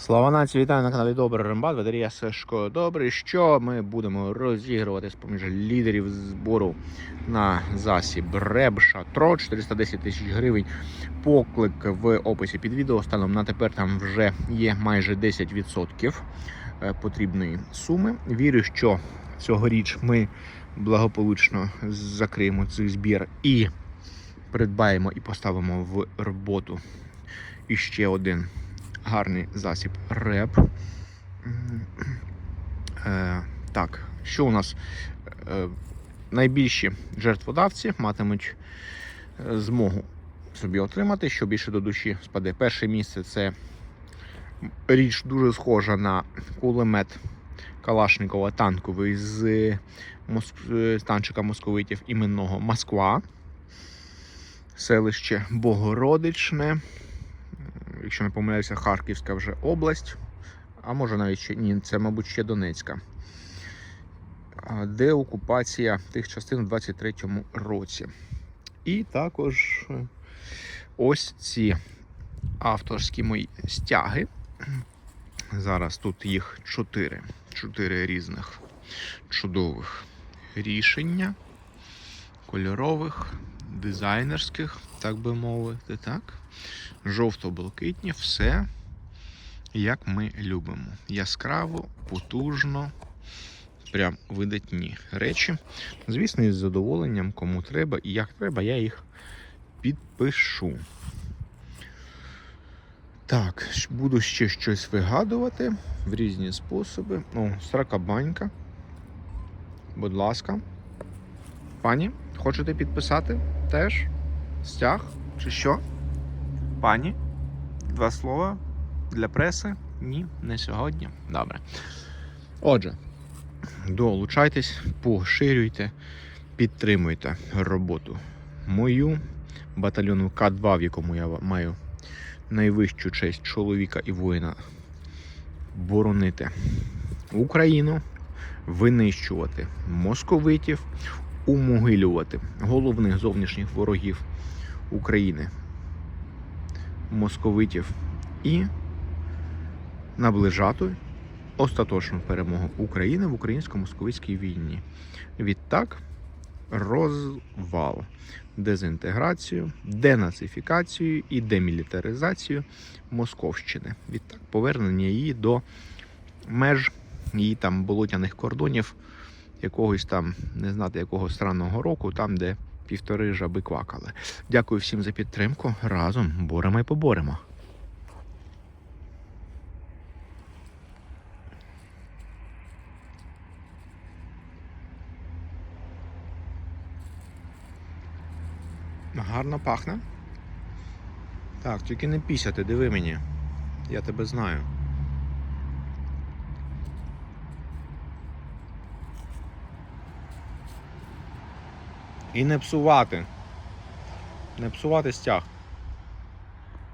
Слава нації, вітаю на каналі Добрий Рембат, Валерія Сашко. Добре, що ми будемо розігрувати з поміж лідерів збору на засіб Реб Шатро 410 тисяч гривень. Поклик в описі під відео. Станом на тепер там вже є майже 10% е, потрібної суми. Вірю, що цьогоріч ми благополучно закриємо цей збір і придбаємо і поставимо в роботу іще один гарний засіб реп. Е, так, що у нас? Е, найбільші жертводавці матимуть е, змогу собі отримати, що більше до душі спаде. Перше місце це річ дуже схожа на кулемет Калашникова танковий з, танчика московитів іменного Москва. Селище Богородичне якщо не помиляюся, Харківська вже область, а може навіть ще ні, це, мабуть, ще Донецька. Де окупація тих частин в 23-му році. І також е, ось ці авторські мої стяги. Зараз тут їх чотири. Чотири різних чудових рішення, кольорових, дизайнерських, так би мовити, так жовто-блакитні, все як ми любимо. Яскраво, потужно, прям видатні речі. Звісно, із задоволенням, кому треба і як треба, я їх підпишу. Так, буду ще щось вигадувати в різні способи. О, сракабанька. Будь ласка. Пані, хочете підписати теж? Стяг чи що? Пані, два слова для преси? Ні, не сьогодні. Добре. Отже, долучайтесь, поширюйте, підтримуйте роботу мою, батальйону К2, в якому я маю найвищу честь чоловіка і воїна боронити Україну, винищувати московитів, умогилювати головних зовнішніх ворогів України московитів і наближати остаточну перемогу України в українсько-московицькій війні. Відтак, розвал, дезінтеграцію, денацифікацію і демілітаризацію Московщини. Відтак, повернення її до меж її там болотяних кордонів якогось там, не знати якого странного року, там, де півтори жаби квакали. Дякую всім за підтримку. Разом боремо і поборемо. Гарно пахне. Так, тільки не пісяти, диви мені. Я тебе знаю. І не псувати. Не псувати стяг.